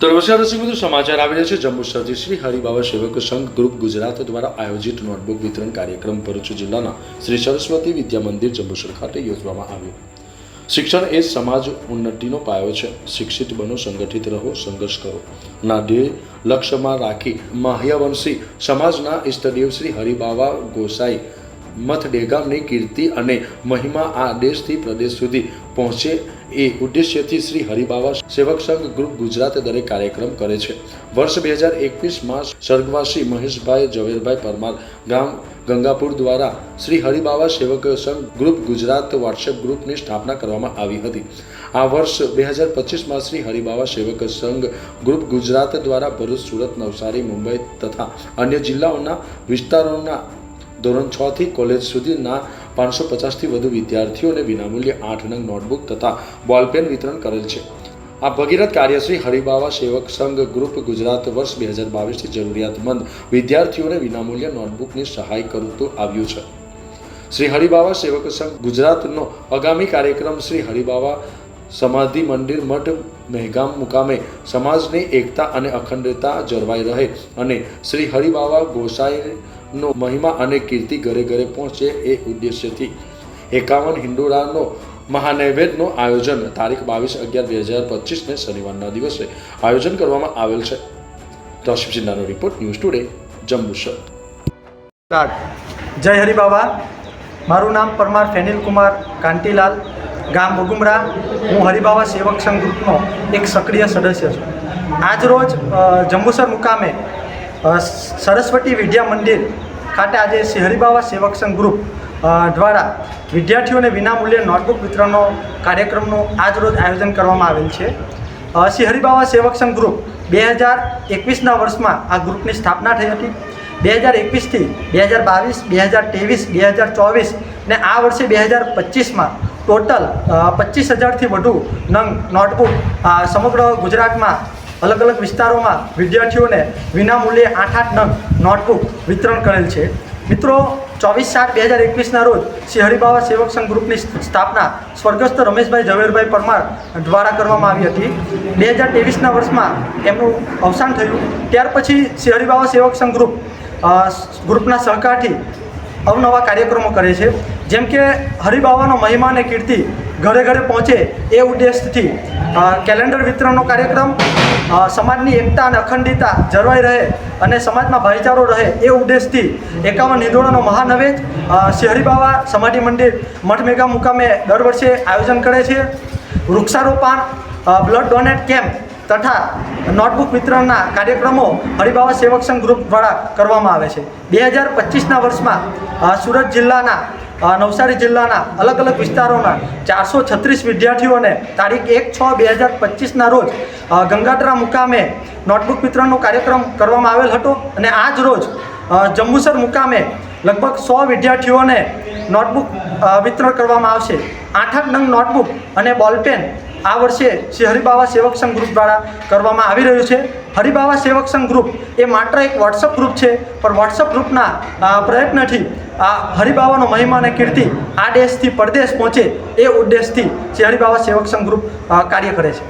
તો નમસ્કાર દર્શક મિત્રો, સમાચાર આવી રહ્યા છે. જંબુસરથી શ્રી હરિબાબા સેવક સંઘ ગ્રુપ ગુજરાત દ્વારા આયોજિત નોટબુક વિતરણ કાર્યક્રમ ભરૂચ જિલ્લાના શ્રી સરસ્વતી વિદ્યા મંદિર જંબુસર ખાતે યોજવામાં આવ્યો. શિક્ષણ એ સમાજ ઉન્નતિનો પાયો છે. શિક્ષિત બનો, સંગઠિત રહો, સંઘર્ષ કરો. ના ધ્યેય, લક્ષ્યમાં રાખી, માહ્યવંશી સમાજના ઇષ્ટદેવ શ્રી હરિબાબા ગોસાઈ મથ ડેગામની કીર્તિ અને મહિમા આ દેશથી પ્રદેશ સુધી પહોંચે એ ઉદ્દેશ્યથી શ્રી હરિબાવા સેવક સંઘ ગ્રુપ ગુજરાતે દરેક કાર્યક્રમ કરે છે. વર્ષ બે હજાર એકવીસમાં સ્વર્ગવાસી મહેશભાઈ ઝવેરભાઈ પરમાર ગામ ગંગાપુર દ્વારા શ્રી હરિબાવા સેવક સંઘ ગ્રુપ ગુજરાત વોટ્સએપ ગ્રુપની સ્થાપના કરવામાં આવી હતી. આ વર્ષ બે હજાર પચીસમાં શ્રી હરિબાવા સેવક સંઘ ગ્રુપ ગુજરાત દ્વારા ભરૂચ સુરત નવસારી મુંબઈ તથા અન્ય જિલ્લાઓના વિસ્તારોના ધોરણ છ થી કોલેજ સુધીના પાંચસો પચાસથી વધુ વિદ્યાર્થીઓને વિનામૂલ્યે આઠ નંગ નોટબુક તથા બોલપેન વિતરણ કરેલ છે. આ ભગીરથ કાર્ય શ્રી હરિબાવા સેવક સંઘ ગ્રુપ ગુજરાત વર્ષ બે હજાર બાવીસથી જરૂરિયાતમંદ વિદ્યાર્થીઓને વિનામૂલ્ય નોટબુકની સહાય કરતું આવ્યું છે. શ્રી હરિબાવા સેવક સંઘ ગુજરાતનો આગામી કાર્યક્રમ શ્રી હરિબાવા સમાધિ મંદિર મઠ મહેગામ મુકામે સમાજની એકતા અને અખંડતા જળવાઈ રહે અને શ્રી હરિબાવા ગોસાઈનો મહિમા અને કીર્તિ ઘરે ઘરે પહોંચે એ ઉદ્દેશ્યથી. એકાવન હિન્દુરાનો મહાનૈવેદ્યનું આયોજન તારીખ બાવીસ અગિયાર બે હજાર પચીસને શનિવારના દિવસે આયોજન કરવામાં આવેલ છે. કૌશિક જિલ્લાનો રિપોર્ટ ન્યૂઝ ટુડે જંબુસર જય હરિ બાબા મારું નામ પરમાર ફેનિલ કુમાર કાંતિલાલ. ગામ બગુમરા હું હરિભાવા સેવક સંઘ ગ્રુપનો એક સક્રિય સદસ્ય છું. આજ રોજ અ, જંબુસર મુકામે સરસ્વતી વિદ્યા મંદિર ખાતે આજે શ્રી હરિભાવા સેવક સંઘ ગ્રુપ દ્વારા વિદ્યાર્થીઓને વિનામૂલ્યે નોટબુક વિતરણનો કાર્યક્રમનું આજ રોજ આયોજન કરવામાં આવેલ છે. શ્રી હરિભાવા સેવક સંઘ ગ્રુપ બે હજાર એકવીસના વર્ષમાં આ ગ્રુપની સ્થાપના થઈ હતી. બે હજાર એકવીસથી બે હજાર બાવીસ બે હજાર ત્રેવીસ બે હજાર ચોવીસ ને આ વર્ષે બે હજાર પચીસમાં ટોટલ પચીસ હજારથી વધુ નંગ નોટબુક સમગ્ર ગુજરાતમાં, અલગ અલગ વિસ્તારોમાં વિદ્યાર્થીઓને વિનામૂલ્યે આઠ આઠ નંગ નોટબુક વિતરણ કરેલ છે. મિત્રો, ચોવીસ સાત બે હજાર એકવીસના રોજ શ્રી હરિબાબા સેવક સંઘ ગ્રુપની સ્થાપના સ્વર્ગસ્થ રમેશભાઈ ઝવેરભાઈ પરમાર દ્વારા કરવામાં આવી હતી. બે હજાર ત્રેવીસના વર્ષમાં એમનું અવસાન થયું. ત્યાર પછી શ્રી હરિબાબા સેવક સંઘ ગ્રુપ ગ્રુપના સહકારથી અવનવા કાર્યક્રમો કરે છે. જેમ કે હરિબાવાનો મહિમા અને કીર્તિ ઘરે ઘરે પહોંચે એ ઉદ્દેશથી કેલેન્ડર વિતરણનો કાર્યક્રમ સમાજની એકતા અને અખંડિતતા જળવાઈ રહે અને સમાજમાં ભાઈચારો રહે એ ઉદ્દેશથી એકાવન નિંદોળાનો મહાનવેજ શ્રી હરિબાવા સમાધિ મંદિર મઠ મેગા મુકામે દર વર્ષે આયોજન કરે છે. વૃક્ષારોપણ બ્લડ ડોનેટ કેમ્પ તથા નોટબુક વિતરણના કાર્યક્રમો હરિબાવા સેવક સંઘ ગ્રુપ દ્વારા કરવામાં આવે છે. બે હજાર પચીસના વર્ષમાં સુરત જિલ્લાના નવસારી જિલ્લાના અલગ અલગ વિસ્તારોના ચારસો છત્રીસ વિદ્યાર્થીઓને તારીખ એક છ બે હજાર પચીસના રોજ ગંગાટરા મુકામે નોટબુક વિતરણનો કાર્યક્રમ કરવામાં આવેલ હતો અને આજ રોજ જંબુસર મુકામે લગભગ સો વિદ્યાર્થીઓને નોટબુક વિતરણ કરવામાં આવશે. આઠ આઠ નંગ નોટબુક અને બોલપેન આ વર્ષે શ્રી હરિબાવા સેવક સંઘ ગ્રુપ દ્વારા કરવામાં આવી રહ્યું છે. હરિબાવા સેવક સંઘ ગ્રુપ એ માત્ર એક વોટ્સઅપ ગ્રુપ છે, પણ વોટ્સઅપ ગ્રુપના પ્રયત્નથી આ હરિબાબાનો મહિમા કીર્તિ આ દેશથી પરદેશ પહોંચે એ ઉદ્દેશથી શ્રી હરિબાબા સેવક સંઘ ગ્રુપ કાર્ય કરે છે.